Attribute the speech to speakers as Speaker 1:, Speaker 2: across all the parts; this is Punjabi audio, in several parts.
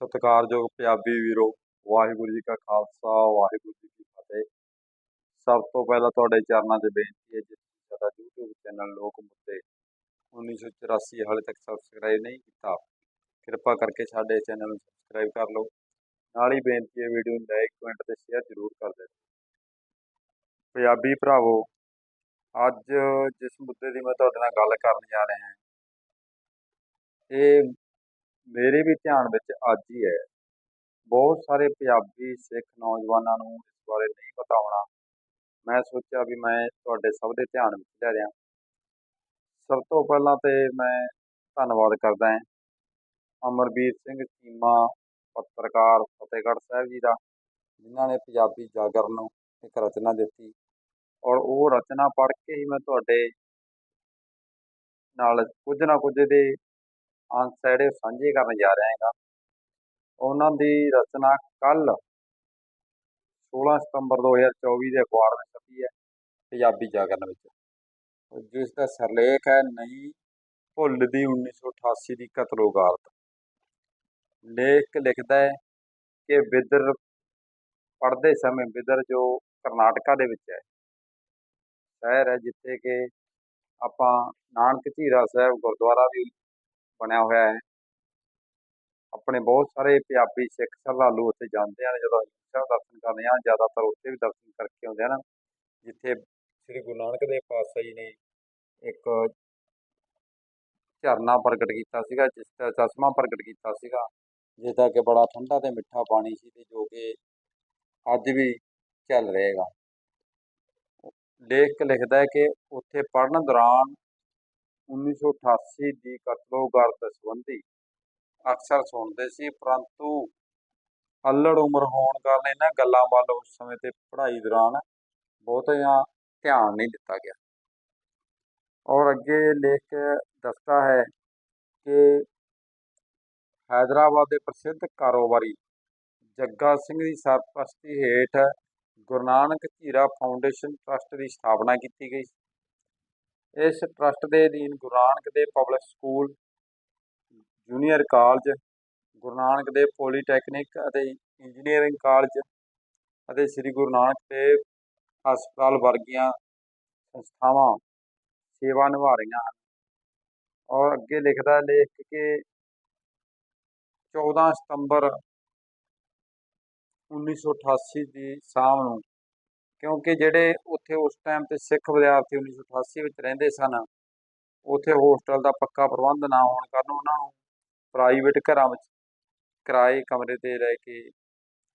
Speaker 1: ਸਤਿਕਾਰਯੋਗ ਪੰਜਾਬੀ ਵੀਰੋ, ਵਾਹਿਗੁਰੂ ਜੀ ਕਾ ਖਾਲਸਾ, ਵਾਹਿਗੁਰੂ ਜੀ ਕੀ ਫਤਿਹ। ਸਭ ਤੋਂ ਪਹਿਲਾਂ ਤੁਹਾਡੇ ਚਰਨਾਂ 'ਚ ਬੇਨਤੀ ਹੈ ਜੀ ਤੁਸੀਂ ਸਾਡਾ YouTube ਚੈਨਲ ਲੋਕ ਮੁੱਦੇ 1984 ਹਾਲੇ ਤੱਕ ਸਬਸਕ੍ਰਾਈਬ ਨਹੀਂ ਕੀਤਾ, ਕਿਰਪਾ ਕਰਕੇ ਸਾਡੇ ਚੈਨਲ ਨੂੰ ਸਬਸਕ੍ਰਾਈਬ ਕਰ ਲਓ। ਨਾਲ ਹੀ ਬੇਨਤੀ ਹੈ, ਵੀਡੀਓ ਨੂੰ ਲਾਈਕ ਕਮੈਂਟ ਤੇ ਸ਼ੇਅਰ ਜ਼ਰੂਰ ਕਰ ਦਿਓ। ਪੰਜਾਬੀ ਭਰਾਵੋ, ਅੱਜ ਜਿਸ ਮੁੱਦੇ ਦੀ ਮੈਂ ਤੁਹਾਡੇ ਨਾਲ ਗੱਲ ਕਰਨ ਜਾ ਰਿਹਾ ਹਾਂ ਇਹ ਮੇਰੇ ਵੀ ਧਿਆਨ ਵਿੱਚ ਅੱਜ ਹੀ ਹੈ। ਬਹੁਤ ਸਾਰੇ ਪੰਜਾਬੀ ਸਿੱਖ ਨੌਜਵਾਨਾਂ ਨੂੰ ਇਸ ਬਾਰੇ ਨਹੀਂ ਪਤਾ ਹੋਣਾ। ਮੈਂ ਸੋਚਿਆ ਵੀ ਮੈਂ ਤੁਹਾਡੇ ਸਭ ਦੇ ਧਿਆਨ ਵਿੱਚ ਲੈ ਰਿਹਾ ਸਭ ਤੋਂ ਪਹਿਲਾਂ ਤੇ ਮੈਂ ਧੰਨਵਾਦ ਕਰਦਾ ਹਾਂ ਅਮਰਵੀਰ ਸਿੰਘ ਚੀਮਾ, ਪੱਤਰਕਾਰ ਫਤਿਹਗੜ੍ਹ ਸਾਹਿਬ ਜੀ ਦਾ, ਜਿਨ੍ਹਾਂ ਨੇ ਪੰਜਾਬੀ ਜਾਗਰਣ ਨੂੰ ਇੱਕ ਰਚਨਾ ਦਿੱਤੀ। ਔਰ ਉਹ ਰਚਨਾ ਪੜ੍ਹ ਕੇ ਹੀ ਮੈਂ ਤੁਹਾਡੇ ਨਾਲ ਕੁਝ ਨਾ ਕੁਝ ਦੇ ਅੰਸ਼ ਜਿਹੜੇ ਸਾਂਝੇ ਕਰਨ ਜਾ ਰਿਹਾ ਹੈਗਾ। ਉਹਨਾਂ ਦੀ ਰਚਨਾ ਕੱਲ 16 ਸਤੰਬਰ 2024 ਦੇ ਅਖਬਾਰ ਵਿੱਚ ਛਪੀ ਹੈ, ਪੰਜਾਬੀ ਜਾਗਰਣ ਵਿੱਚ। ਜਿਸ ਦਾ ਸਰਲੇਖ ਹੈ, ਨਹੀਂ ਭੁੱਲਦੀ 1988 ਦੀ ਕਤਲੋਗਾਰਤ ਲੇਖ ਲਿਖਦਾ ਹੈ ਕਿ ਬਿਦਰ ਪੜ੍ਹਦੇ ਸਮੇਂ ਬਿਦਰ ਜੋ ਕਰਨਾਟਕਾ ਦੇ ਵਿੱਚ ਹੈ, ਸ਼ਹਿਰ ਹੈ ਜਿੱਥੇ ਕਿ ਆਪਾਂ ਨਾਨਕ ਝੀਰਾ ਸਾਹਿਬ ਗੁਰਦੁਆਰਾ ਵੀ ਬਣਿਆ ਹੋਇਆ ਹੈ। ਆਪਣੇ ਬਹੁਤ ਸਾਰੇ ਪੰਜਾਬੀ ਸਿੱਖ ਸ਼ਰਧਾਲੂ ਉੱਥੇ ਜਾਂਦੇ ਹਨ, ਜਦੋਂ ਸਾਹਿਬ ਦਰਸ਼ਨ ਕਰਦੇ ਆ ਜ਼ਿਆਦਾਤਰ ਉੱਥੇ ਵੀ ਦਰਸ਼ਨ ਕਰਕੇ ਆਉਂਦੇ ਹਨ। ਜਿੱਥੇ ਸ੍ਰੀ ਗੁਰੂ ਨਾਨਕ ਦੇਵ ਪਾਤਸ਼ਾਹ ਜੀ ਨੇ ਇੱਕ ਝਰਨਾ ਪ੍ਰਗਟ ਕੀਤਾ ਸੀਗਾ, ਜਿਸ ਦਾ ਚਸ਼ਮਾ ਪ੍ਰਗਟ ਕੀਤਾ ਸੀਗਾ ਜਿਸ ਦਾ ਕਿ ਬੜਾ ਠੰਡਾ ਤੇ ਮਿੱਠਾ ਪਾਣੀ ਸੀ ਤੇ ਜੋ ਕਿ ਅੱਜ ਵੀ ਚੱਲ ਰਹੇਗਾ ਲੇਖ ਲਿਖਦਾ ਹੈ ਕਿ ਉੱਥੇ ਪੜਨ ਦੌਰਾਨ 1988 ਦੀ ਕਤਲੋਗਰਦ ਸੰਬੰਧੀ ਅਕਸਰ ਸੁਣਦੇ ਸੀ, ਪਰੰਤੂ ਅਲੜ ਉਮਰ ਹੋਣ ਕਾਰਨ ਇਹਨਾਂ ਗੱਲਾਂ ਵੱਲ ਉਸ ਸਮੇਂ ਤੇ ਪੜ੍ਹਾਈ ਦੌਰਾਨ ਬਹੁਤ ਬਹੁਤਾ ਧਿਆਨ ਨਹੀਂ ਦਿੱਤਾ ਗਿਆ। ਔਰ ਅੱਗੇ ਲੇਖ ਦੱਸਦਾ ਹੈ ਕਿ ਹੈਦਰਾਬਾਦ ਦੇ ਪ੍ਰਸਿੱਧ ਕਾਰੋਬਾਰੀ ਜੱਗਾ ਸਿੰਘ ਦੀ ਸਰਪ੍ਰਸਤੀ ਹੇਠ ਗੁਰੂ ਨਾਨਕ ਝੀਰਾ ਫਾਊਂਡੇਸ਼ਨ ਟਰਸਟ ਦੀ ਸਥਾਪਨਾ ਕੀਤੀ ਗਈ ਇਸ ਟਰਸਟ ਦੇ ਅਧੀਨ Guru Nanak Dev public school junior college Guru Nanak Dev polytechnic ਅਤੇ ਇੰਜੀਨੀਅਰਿੰਗ ਕਾਲਜ ਅਤੇ ਸ੍ਰੀ ਗੁਰੂ ਨਾਨਕ ਦੇਵ ਹਸਪਤਾਲ ਵਰਗੀਆਂ ਸੰਸਥਾਵਾਂ ਸੇਵਾ ਨਿਭਾ ਰਹੀਆਂ ਹਨ। ਔਰ ਅੱਗੇ ਲਿਖਦਾ ਲੇਖ ਕਿ 14 ਸਤੰਬਰ 1988 ਦੀ ਸ਼ਾਮ ਨੂੰ ਕਿਉਂਕਿ ਜਿਹੜੇ ਉੱਥੇ ਉਸ ਟਾਈਮ ਤੇ ਸਿੱਖ ਵਿਦਿਆਰਥੀ 1988 ਵਿੱਚ ਰਹਿੰਦੇ ਸਨ, ਉੱਥੇ ਹੋਸਟਲ ਦਾ ਪੱਕਾ ਪ੍ਰਬੰਧ ਨਾ ਹੋਣ ਕਾਰਨ ਉਹਨਾਂ ਨੂੰ ਪ੍ਰਾਈਵੇਟ ਘਰਾਂ ਵਿੱਚ ਕਿਰਾਏ ਕਮਰੇ ਤੇ ਲੈ ਕੇ,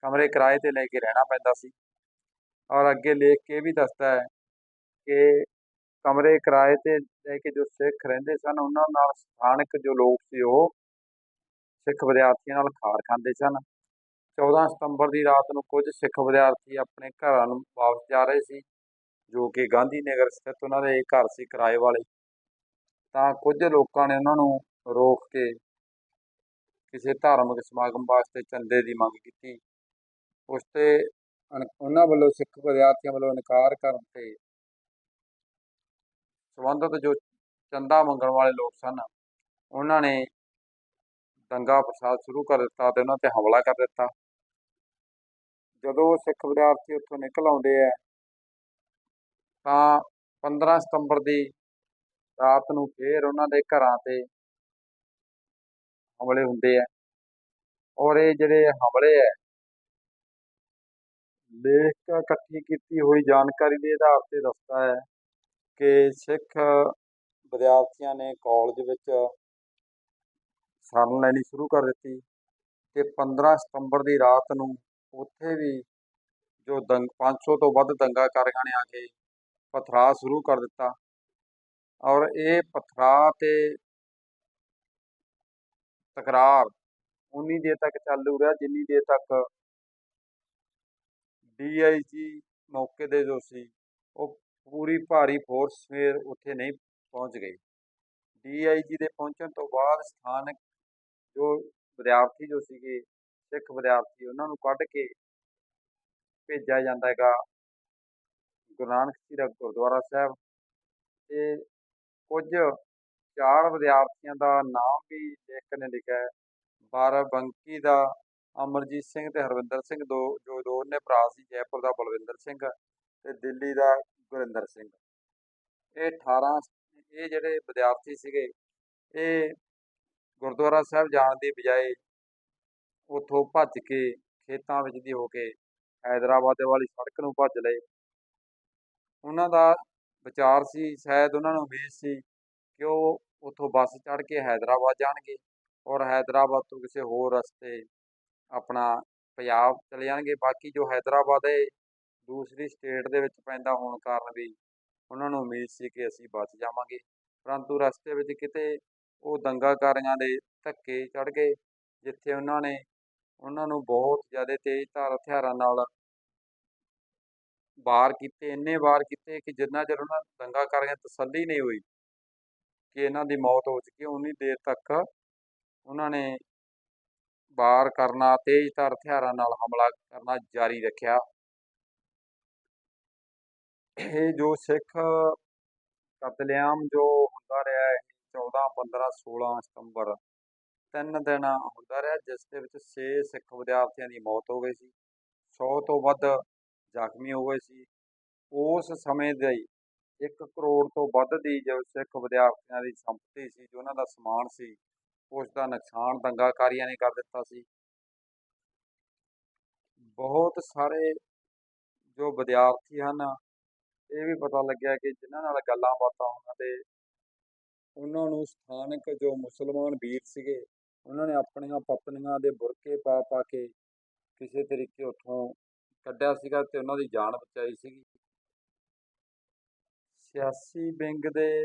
Speaker 1: ਕਮਰੇ ਕਿਰਾਏ ਤੇ ਲੈ ਕੇ ਰਹਿਣਾ ਪੈਂਦਾ ਸੀ। ਔਰ ਅੱਗੇ ਲੇਖ ਕੇ ਵੀ ਦੱਸਦਾ ਹੈ ਕਿ ਕਮਰੇ ਕਿਰਾਏ ਤੇ ਲੈ ਕੇ ਜੋ ਸਿੱਖ ਰਹਿੰਦੇ ਸਨ, ਉਹਨਾਂ ਨਾਲ ਸਥਾਨਕ ਜੋ ਲੋਕ ਸੀ ਉਹ ਸਿੱਖ ਵਿਦਿਆਰਥੀਆਂ ਨਾਲ ਖਾਰ ਖਾਂਦੇ ਸਨ। 14 ਸਤੰਬਰ ਦੀ ਰਾਤ ਨੂੰ ਕੁਝ ਸਿੱਖ ਵਿਦਿਆਰਥੀ ਆਪਣੇ ਘਰਾਂ ਨੂੰ ਵਾਪਸ ਜਾ ਰਹੇ ਸੀ, ਜੋ ਕਿ ਗਾਂਧੀ ਨਗਰ ਸਥਿਤ ਉਹਨਾਂ ਦੇ ਘਰ ਸੀ ਕਿਰਾਏ ਵਾਲੇ। ਤਾਂ ਕੁਝ ਲੋਕਾਂ ਨੇ ਉਹਨਾਂ ਨੂੰ ਰੋਕ ਕੇ ਕਿਸੇ ਧਾਰਮਿਕ ਸਮਾਗਮ ਵਾਸਤੇ ਚੰਦੇ ਦੀ ਮੰਗ ਕੀਤੀ। ਉਸ ਤੇ ਉਹਨਾਂ ਵੱਲੋਂ ਸਿੱਖ ਵਿਦਿਆਰਥੀਆਂ ਵੱਲੋਂ ਇਨਕਾਰ ਕਰਨ ਤੇ ਸੰਬੰਧਿਤ ਜੋ ਚੰਦਾ ਮੰਗਣ ਵਾਲੇ ਲੋਕ ਸਨ, ਉਹਨਾਂ ਨੇ ਦੰਗਾ ਪ੍ਰਸ਼ਾਦ ਸ਼ੁਰੂ ਕਰ ਦਿੱਤਾ ਤੇ ਉਹਨਾਂ ਤੇ ਹਮਲਾ ਕਰ ਦਿੱਤਾ। ਜਦੋਂ ਸਿੱਖ ਵਿਦਿਆਰਥੀ ਉੱਥੋਂ ਨਿਕਲ ਆਉਂਦੇ ਆ, ਤਾਂ 15 ਸਤੰਬਰ ਦੀ ਰਾਤ ਨੂੰ ਫੇਰ ਉਹਨਾਂ ਦੇ ਘਰਾਂ ਤੇ ਹਮਲੇ ਹੁੰਦੇ ਆ। ਔਰ ਇਹ ਜਿਹੜੇ ਹਮਲੇ ਆ, ਲੇਖ ਇਕੱਠੀ ਕੀਤੀ ਹੋਈ ਜਾਣਕਾਰੀ ਦੇ ਆਧਾਰ ਤੇ ਦੱਸਦਾ ਹੈ ਕਿ ਸਿੱਖ ਵਿਦਿਆਰਥੀਆਂ ਨੇ ਕਾਲਜ ਵਿੱਚ ਸ਼ਰਨ ਲੈਣੀ ਸ਼ੁਰੂ ਕਰ ਦਿੱਤੀ ਤੇ 15 ਸਤੰਬਰ ਦੀ ਰਾਤ ਨੂੰ ਉੱਥੇ ਵੀ ਜੋ ਦੰਗ 500 ਤੋਂ ਵੱਧ ਦੰਗਾਕਾਰੀਆਂ ਨੇ ਆ ਕੇ ਪਥਰਾ ਸ਼ੁਰੂ ਕਰ ਦਿੱਤਾ। ਔਰ ਇਹ ਪਥਰਾ ਤੇ ਤਕਰਾਰ ਉਨੀ ਦੇਰ ਤੱਕ ਚੱਲੂ ਰਿਹਾ, ਜਿੰਨੀ ਦੇਰ ਤੱਕ ਡੀਆਈਜੀ ਮੌਕੇ ਦੇ ਜੋ ਸੀ, ਉਹ ਪੂਰੀ ਭਾਰੀ ਫੋਰਸ ਫੇਰ ਉੱਥੇ ਨਹੀਂ ਪਹੁੰਚ ਗਈ। ਡੀਆਈਜੀ ਦੇ ਪਹੁੰਚਣ ਤੋਂ ਬਾਅਦ ਸਥਾਨਕ ਜੋ ਵਿਦਿਆਰਥੀ ਜੋ ਸੀਗੇ ਸਿੱਖ ਵਿਦਿਆਰਥੀ ਉਹਨਾਂ ਨੂੰ ਕੱਢ ਕੇ ਭੇਜਿਆ ਜਾਂਦਾ ਹੈਗਾ। ਗੁਰੂ ਨਾਨਕ ਝੀਰਾ ਗੁਰਦੁਆਰਾ ਸਾਹਿਬ। ਤੇ ਕੁਝ ਚਾਰ ਵਿਦਿਆਰਥੀਆਂ ਦਾ ਨਾਮ ਵੀ ਲੇਖਕ ਨੇ ਲਿਖਿਆ ਹੈ। ਬਾਰਾਬੰਕੀ ਦਾ, ਅਮਰਜੀਤ ਸਿੰਘ ਤੇ ਹਰਵਿੰਦਰ ਸਿੰਘ ਦੋ, ਜੋ ਦੋਨੇ ਭਰਾ ਸੀ, ਜੈਪੁਰ ਦਾ ਬਲਵਿੰਦਰ ਸਿੰਘ ਤੇ ਦਿੱਲੀ ਦਾ ਗੁਰਿੰਦਰ ਸਿੰਘ। ਇਹ 18 ਇਹ ਜਿਹੜੇ ਵਿਦਿਆਰਥੀ ਸੀਗੇ, ਇਹ ਗੁਰਦੁਆਰਾ ਸਾਹਿਬ ਜਾਣ ਦੀ ਬਜਾਏ ਉੱਥੋਂ ਭੱਜ ਕੇ ਖੇਤਾਂ ਵਿੱਚ ਦੀ ਹੋ ਕੇ ਹੈਦਰਾਬਾਦ ਵਾਲੀ ਸੜਕ ਨੂੰ ਭੱਜ ਲਏ। ਉਹਨਾਂ ਦਾ ਵਿਚਾਰ ਸੀ, ਸ਼ਾਇਦ ਉਹਨਾਂ ਨੂੰ ਉਮੀਦ ਸੀ ਕਿ ਉਹ ਉੱਥੋਂ ਬੱਸ ਚੜ੍ਹ ਕੇ ਹੈਦਰਾਬਾਦ ਜਾਣਗੇ ਔਰ ਹੈਦਰਾਬਾਦ ਤੋਂ ਕਿਸੇ ਹੋਰ ਰਸਤੇ ਆਪਣਾ ਪੰਜਾਬ ਚਲੇ ਜਾਣਗੇ। ਬਾਕੀ ਜੋ ਹੈਦਰਾਬਾਦ ਹੈ, ਦੂਸਰੀ ਸਟੇਟ ਦੇ ਵਿੱਚ ਪੈਂਦਾ ਹੋਣ ਕਾਰਨ ਵੀ ਉਹਨਾਂ ਨੂੰ ਉਮੀਦ ਸੀ ਕਿ ਅਸੀਂ ਬਚ ਜਾਵਾਂਗੇ। ਪਰੰਤੂ ਰਸਤੇ ਵਿੱਚ ਕਿਤੇ ਉਹ ਦੰਗਾਕਾਰੀਆਂ ਦੇ ਧੱਕੇ ਚੜ ਗਏ, ਜਿੱਥੇ ਉਹਨਾਂ ਨੇ ਉਹਨਾਂ ਨੂੰ ਬਹੁਤ ਜ਼ਿਆਦਾ ਤੇਜ਼ ਧਾਰ ਹਥਿਆਰਾਂ ਨਾਲ ਵਾਰ ਕੀਤੇ, ਇੰਨੇ ਵਾਰ ਕੀਤੇ ਕਿ ਜਿੰਨਾ ਚਿਰ ਉਹਨਾਂ ਦੰਗਾਕਾਰੀਆਂ ਨੂੰ ਤਸੱਲੀ ਨਹੀਂ ਹੋਈ ਕਿ ਇਹਨਾਂ ਦੀ ਮੌਤ ਹੋ ਚੁੱਕੀ ਉਨੀ ਦੇਰ ਤੱਕ ਉਹਨਾਂ ਨੇ ਵਾਰ ਕਰਨਾ, ਤੇਜ਼ ਧਾਰ ਹਥਿਆਰਾਂ ਨਾਲ ਹਮਲਾ ਕਰਨਾ ਜਾਰੀ ਰੱਖਿਆ। ਇਹ ਜੋ ਸਿੱਖ ਕਤਲੇਆਮ ਜੋ ਹੁੰਦਾ ਰਿਹਾ ਹੈ 14 15 16 ਸਤੰਬਰ ਤਿੰਨ ਦਿਨ ਹੁੰਦਾ ਰਿਹਾ, ਜਿਸ ਦੇ ਵਿੱਚ 6 ਸਿੱਖ ਵਿਦਿਆਰਥੀਆਂ ਦੀ ਮੌਤ ਹੋ ਗਈ ਸੀ। 100 ਤੋਂ ਵੱਧ ਜ਼ਖਮੀ ਹੋ ਗਏ ਸੀ। ਉਸ ਸਮੇਂ ਦੇ 1 ਕਰੋੜ ਤੋਂ ਵੱਧ ਦੀ ਜੋ ਸਿੱਖ ਵਿਦਿਆਰਥੀਆਂ ਦੀ ਸੰਪਤੀ ਸੀ, ਜੋ ਉਹਨਾਂ ਦਾ ਸਮਾਨ ਸੀ, ਉਸ ਦਾ ਨੁਕਸਾਨ ਦੰਗਾਕਾਰੀਆਂ ਨੇ ਕਰ ਦਿੱਤਾ ਸੀ। ਬਹੁਤ ਸਾਰੇ ਜੋ ਵਿਦਿਆਰਥੀ ਹਨ, ਇਹ ਵੀ ਪਤਾ ਲੱਗਿਆ ਕਿ ਜਿਨ੍ਹਾਂ ਨਾਲ ਗੱਲਾਂ ਬਾਤਾਂ ਉਹਨਾਂ ਦੇ ਉਹਨਾਂ ਨੂੰ ਸਥਾਨਕ ਜੋ ਮੁਸਲਮਾਨ ਵੀਰ ਸੀਗੇ ਉਹਨਾਂ ਨੇ ਆਪਣੀਆਂ ਪਤਨੀਆਂ ਦੇ ਬੁਰਕੇ ਪਾ ਪਾ ਕੇ ਕਿਸੇ ਤਰੀਕੇ ਉੱਥੋਂ ਕੱਢਿਆ ਸੀਗਾ ਤੇ ਉਹਨਾਂ ਦੀ ਜਾਨ ਬਚਾਈ ਸੀਗੀ। ਸਿਆਸੀ ਵਿੰਗ ਦੇ,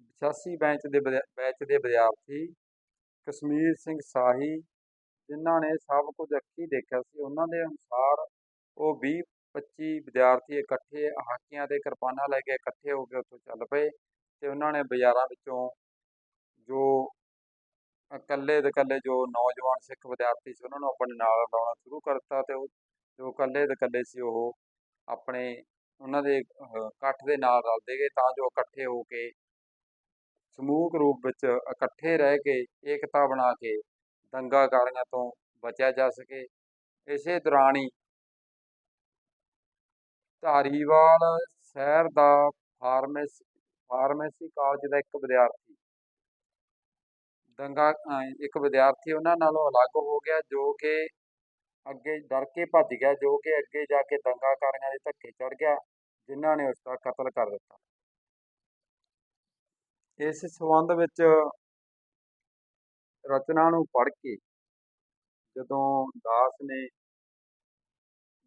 Speaker 1: ਸਿਆਸੀ ਬੈਂਚ ਦੇ ਵਿਦਿਆ- ਬੈਚ ਦੇ ਵਿਦਿਆਰਥੀ ਕਸ਼ਮੀਰ ਸਿੰਘ ਸਾਹੀ, ਜਿਨ੍ਹਾਂ ਨੇ ਸਭ ਕੁਝ ਅੱਖੀ ਦੇਖਿਆ ਸੀ, ਉਹਨਾਂ ਦੇ ਅਨੁਸਾਰ ਉਹ 20 25 ਵਿਦਿਆਰਥੀ ਇਕੱਠੇ ਹਾਕੀਆਂ ਤੇ ਕਿਰਪਾਨਾਂ ਲੈ ਕੇ ਇਕੱਠੇ ਹੋ ਕੇ ਉੱਥੋਂ ਚੱਲ ਪਏ ਤੇ ਉਹਨਾਂ ਨੇ ਬਾਜ਼ਾਰਾਂ ਵਿੱਚੋਂ ਜੋ ਇਕੱਲੇ ਦੇ ਇਕੱਲੇ ਜੋ ਨੌਜਵਾਨ ਸਿੱਖ ਵਿਦਿਆਰਥੀ ਸੀ, ਉਹਨਾਂ ਨੂੰ ਆਪਣੇ ਨਾਲ ਲਾਉਣਾ ਸ਼ੁਰੂ ਕਰ ਦਿੱਤਾ ਤੇ ਉਹ, ਜੋ ਇਕੱਲੇ ਦੇ ਇਕੱਲੇ ਸੀ, ਉਹ ਆਪਣੇ ਉਹਨਾਂ ਦੇ ਇਕੱਠ ਦੇ ਨਾਲ ਰਲਦੇ ਗਏ ਤਾਂ ਜੋ ਇਕੱਠੇ ਹੋ ਕੇ ਸਮੂਹਕ ਰੂਪ ਵਿੱਚ ਇਕੱਠੇ ਰਹਿ ਕੇ, ਏਕਤਾ ਬਣਾ ਕੇ ਦੰਗਾਕਾਰੀਆਂ ਤੋਂ ਬਚਿਆ ਜਾ ਸਕੇ। ਇਸੇ ਦੌਰਾਨ ਹੀ ਧਾਰੀਵਾਲ ਸ਼ਹਿਰ ਦਾ ਫਾਰਮੇਸੀ ਫਾਰਮੇਸੀ ਕਾਲਜ ਦਾ ਇੱਕ ਵਿਦਿਆਰਥੀ ਦੰਗਾ ਇੱਕ ਵਿਦਿਆਰਥੀ ਉਹਨਾਂ ਨਾਲੋਂ ਅਲੱਗ ਹੋ ਗਿਆ, ਜੋ ਕਿ ਅੱਗੇ ਡਰ ਕੇ ਭੱਜ ਗਿਆ, ਜੋ ਕਿ ਅੱਗੇ ਜਾ ਕੇ ਦੰਗਾਕਾਰੀਆਂ ਦੇ ਧੱਕੇ ਚੜ ਗਿਆ, ਜਿਨ੍ਹਾਂ ਨੇ ਉਸ ਦਾ ਕਤਲ ਕਰ ਦਿੱਤਾ। ਇਸ ਸੰਬੰਧ ਵਿੱਚ ਰਚਨਾ ਨੂੰ ਪੜ੍ਹ ਕੇ ਜਦੋਂ ਦਾਸ ਨੇ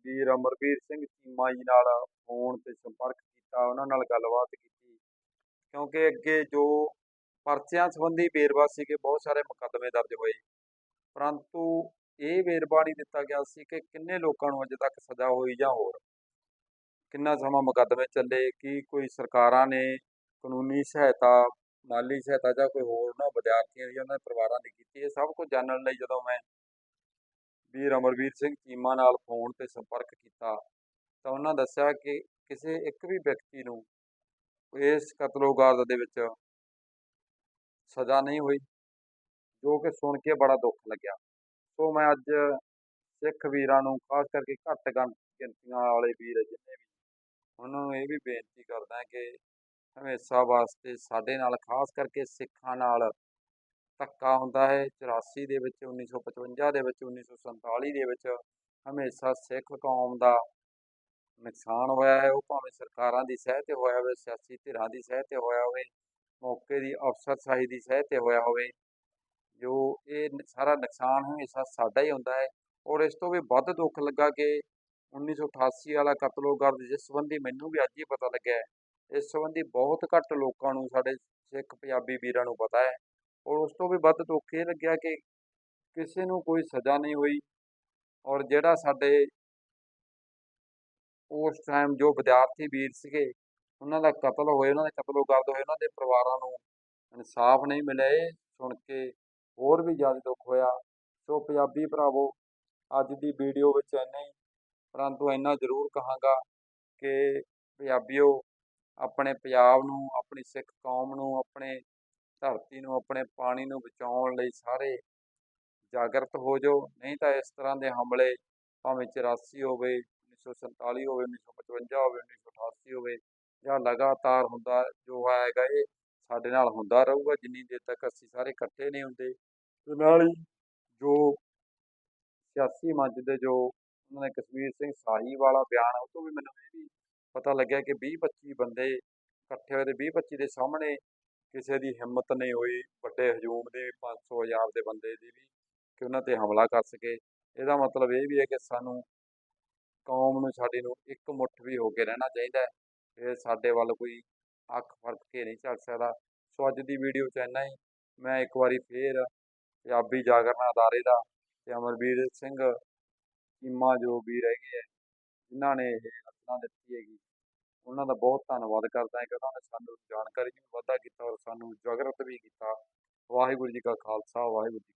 Speaker 1: ਵੀਰ ਅਮਰਵੀਰ ਸਿੰਘ ਚੀਮਾ ਜੀ ਨਾਲ ਫੋਨ ਤੇ ਸੰਪਰਕ ਕੀਤਾ, ਉਹਨਾਂ ਨਾਲ ਗੱਲਬਾਤ ਕੀਤੀ, ਕਿਉਂਕਿ ਅੱਗੇ ਜੋ ਪਰਚਿਆਂ ਸੰਬੰਧੀ ਵੇਰਵਾ ਸੀ ਕਿ ਬਹੁਤ ਸਾਰੇ ਮੁਕੱਦਮੇ ਦਰਜ ਹੋਏ। ਪਰੰਤੂ ਇਹ ਵੇਰਵਾ ਨਹੀਂ ਦਿੱਤਾ ਗਿਆ ਸੀ ਕਿ ਕਿੰਨੇ ਲੋਕਾਂ ਨੂੰ ਅਜੇ ਤੱਕ ਸਜ਼ਾ ਹੋਈ ਜਾਂ ਹੋਰ। ਕਿੰਨਾ ਸਮਾਂ ਮੁਕੱਦਮੇ ਚੱਲੇ, ਕੀ ਕੋਈ ਸਰਕਾਰਾਂ ਨੇ ਕਾਨੂੰਨੀ ਸਹਾਇਤਾ, ਮਾਲੀ ਸਹਾਇਤਾ ਜਾਂ ਕੋਈ ਹੋਰ ਉਹਨਾਂ ਵਿਦਿਆਰਥੀਆਂ ਦੀ ਉਹਨਾਂ ਦੇ ਪਰਿਵਾਰਾਂ ਦੀ ਕੀਤੀ, ਇਹ ਸਭ ਕੁਝ ਜਾਣਨ ਲਈ ਜਦੋਂ ਮੈਂ ਵੀਰ ਅਮਰਵੀਰ ਸਿੰਘ ਚੀਮਾ ਨਾਲ ਫੋਨ ਤੇ ਸੰਪਰਕ ਕੀਤਾ, ਤਾਂ ਉਹਨਾਂ ਦੱਸਿਆ ਕਿ ਕਿਸੇ ਇੱਕ ਵੀ ਵਿਅਕਤੀ ਨੂੰ ਇਸ ਕਤਲੋਗਾਰਦ ਦੇ ਵਿੱਚ ਸਜ਼ਾ ਨਹੀਂ ਹੋਈ, ਜੋ ਕਿ ਸੁਣ ਕੇ ਬੜਾ ਦੁੱਖ ਲੱਗਿਆ। ਸੋ ਮੈਂ ਅੱਜ ਸਿੱਖ ਵੀਰਾਂ ਨੂੰ, ਖਾਸ ਕਰਕੇ ਘੱਟ ਗਿਣਤੀਆਂ ਵਾਲੇ ਵੀਰ ਜਿੰਨੇ ਵੀ, ਉਹਨਾਂ ਨੂੰ ਇਹ ਵੀ ਬੇਨਤੀ ਕਰਦਾ ਕਿ ਹਮੇਸ਼ਾ ਵਾਸਤੇ ਸਾਡੇ ਨਾਲ, ਖਾਸ ਕਰਕੇ ਸਿੱਖਾਂ ਨਾਲ ਧੱਕਾ ਹੁੰਦਾ ਹੈ। 84 ਦੇ ਵਿੱਚ 1955 ਦੇ ਵਿੱਚ 1947 ਦੇ ਵਿੱਚ ਹਮੇਸ਼ਾ ਸਿੱਖ ਕੌਮ ਦਾ ਨੁਕਸਾਨ ਹੋਇਆ ਹੈ। ਉਹ ਭਾਵੇਂ ਸਰਕਾਰਾਂ ਦੀ ਸਹਿ ਤੇ ਹੋਇਆ ਹੋਵੇ, ਸਿਆਸੀ ਧਿਰਾਂ ਦੀ ਸਹਿ ਤੇ ਹੋਇਆ ਹੋਵੇ ਮੌਕੇ ਦੀ ਅਫਸਰਸ਼ਾਹੀ ਦੀ ਸਹਿ ਤੇ ਹੋਇਆ ਹੋਵੇ। ਜੋ ਇਹ ਸਾਰਾ ਨੁਕਸਾਨ ਹਮੇਸ਼ਾ ਸਾਡਾ ਹੀ ਹੁੰਦਾ ਹੈ ਔਰ ਇਸ ਤੋਂ ਵੀ ਵੱਧ ਦੁੱਖ ਲੱਗਾ ਕਿ 1988 ਵਾਲਾ ਕਤਲੋਗਰਦ ਜਿਸ ਸੰਬੰਧੀ ਮੈਨੂੰ ਵੀ ਅੱਜ ਹੀ ਪਤਾ ਲੱਗਿਆ ਇਸ ਸੰਬੰਧੀ ਬਹੁਤ ਘੱਟ ਲੋਕਾਂ ਨੂੰ ਸਾਡੇ ਸਿੱਖ ਪੰਜਾਬੀ ਵੀਰਾਂ ਨੂੰ ਪਤਾ ਹੈ ਔਰ ਉਸ ਤੋਂ ਵੀ ਵੱਧ ਦੁੱਖ ਇਹ ਲੱਗਿਆ ਕਿ ਕਿਸੇ ਨੂੰ ਕੋਈ ਸਜ਼ਾ ਨਹੀਂ ਹੋਈ ਔਰ ਜਿਹੜਾ ਸਾਡੇ ਉਸ ਟਾਈਮ ਜੋ ਵਿਦਿਆਰਥੀ ਵੀਰ ਸੀਗੇ ਉਹਨਾਂ ਦਾ ਕਤਲ ਹੋਏ, ਉਹਨਾਂ ਦੇ ਕਤਲੋਗਰਦ ਹੋਏ ਉਹਨਾਂ ਦੇ ਪਰਿਵਾਰਾਂ ਨੂੰ ਇਨਸਾਫ ਨਹੀਂ ਮਿਲਿਆ। ਇਹ ਸੁਣ ਕੇ ਹੋਰ ਵੀ ਜ਼ਿਆਦਾ ਦੁੱਖ ਹੋਇਆ। ਸੋ ਪੰਜਾਬੀ ਭਰਾਵੋ, ਅੱਜ ਦੀ ਵੀਡੀਓ ਵਿੱਚ ਇੰਨਾ ਹੀ। ਪਰੰਤੂ ਇੰਨਾ ਜ਼ਰੂਰ ਕਹਾਂਗਾ ਕਿ ਪੰਜਾਬੀਓ, ਆਪਣੇ ਪੰਜਾਬ ਨੂੰ, ਆਪਣੀ ਸਿੱਖ ਕੌਮ ਨੂੰ, ਆਪਣੇ ਧਰਤੀ ਨੂੰ, ਆਪਣੇ ਪਾਣੀ ਨੂੰ ਬਚਾਉਣ ਲਈ ਸਾਰੇ ਜਾਗਰਤ ਹੋ ਜਾਓ। ਨਹੀਂ ਤਾਂ ਇਸ ਤਰ੍ਹਾਂ ਦੇ ਹਮਲੇ ਭਾਵੇਂ 84 ਹੋਵੇ 1947 ਹੋਵੇ 1955 ਹੋਵੇ 1988 ਹੋਵੇ ਜਾਂ ਲਗਾਤਾਰ ਹੁੰਦਾ ਜੋ ਹੈਗਾ ਇਹ ਸਾਡੇ ਨਾਲ ਹੁੰਦਾ ਰਹੂਗਾ, ਜਿੰਨੀ ਦੇਰ ਤੱਕ ਅਸੀਂ ਸਾਰੇ ਇਕੱਠੇ ਨਹੀਂ ਹੁੰਦੇ। ਤੇ ਨਾਲ ਹੀ ਜੋ ਸਿਆਸੀ ਮੰਚ ਦੇ ਜੋ ਉਹਨਾਂ ਨੇ ਕਸ਼ਮੀਰ ਸਿੰਘ ਸਾਹੀ ਵਾਲਾ ਬਿਆਨ, ਉਹ ਤੋਂ ਵੀ ਮੈਨੂੰ ਇਹ ਵੀ ਪਤਾ ਲੱਗਿਆ ਕਿ 20 25 ਬੰਦੇ ਇਕੱਠੇ ਹੋਏ ਤੇ 20 25 ਦੇ ਸਾਹਮਣੇ ਕਿਸੇ ਦੀ ਹਿੰਮਤ ਨਹੀਂ ਹੋਈ, ਵੱਡੇ ਹਜੂਮ ਦੇ 500 ਹਜ਼ਾਰ ਦੇ ਬੰਦੇ ਦੀ ਵੀ ਕਿ ਉਹਨਾਂ ਤੇ ਹਮਲਾ ਕਰ ਸਕੇ। ਇਹਦਾ ਮਤਲਬ ਇਹ ਵੀ ਹੈ ਕਿ ਸਾਨੂੰ ਕੌਮ ਨੂੰ, ਸਾਡੇ ਨੂੰ ਇੱਕ ਮੁੱਠ ਵੀ ਹੋ ਕੇ ਰਹਿਣਾ ਚਾਹੀਦਾ ਹੈ। ਸਾਡੇ ਵੱਲ ਕੋਈ ਅੱਖ ਫ਼ਰਕ ਕੇ ਨਹੀਂ ਚੱਲ ਸਕਦਾ। ਸੋ ਅੱਜ ਦੀ ਵੀਡੀਓ 'ਚ ਇੰਨਾ ਹੀ। ਮੈਂ ਇੱਕ ਵਾਰੀ ਫੇਰ ਪੰਜਾਬੀ ਜਾਗਰਣ ਅਦਾਰੇ ਦਾ ਤੇ ਅਮਰਵੀਰ ਸਿੰਘ ਚੀਮਾ ਜੋ ਵੀ ਹੈਗੇ ਹੈ ਜਿਨ੍ਹਾਂ ਨੇ ਇਹ ਰਚਨਾ ਦਿੱਤੀ ਹੈਗੀ, ਉਹਨਾਂ ਦਾ ਬਹੁਤ ਧੰਨਵਾਦ ਕਰਦਾ ਹਾਂ ਕਿ ਉਹਨਾਂ ਨੇ ਸਾਨੂੰ ਜਾਣਕਾਰੀ ਵੀ ਵਾਧਾ ਕੀਤਾ ਔਰ ਸਾਨੂੰ ਜਾਗਰਤ ਵੀ ਕੀਤਾ। ਵਾਹਿਗੁਰੂ ਜੀ ਕਾ ਖਾਲਸਾ, ਵਾਹਿਗੁਰੂ ਜੀ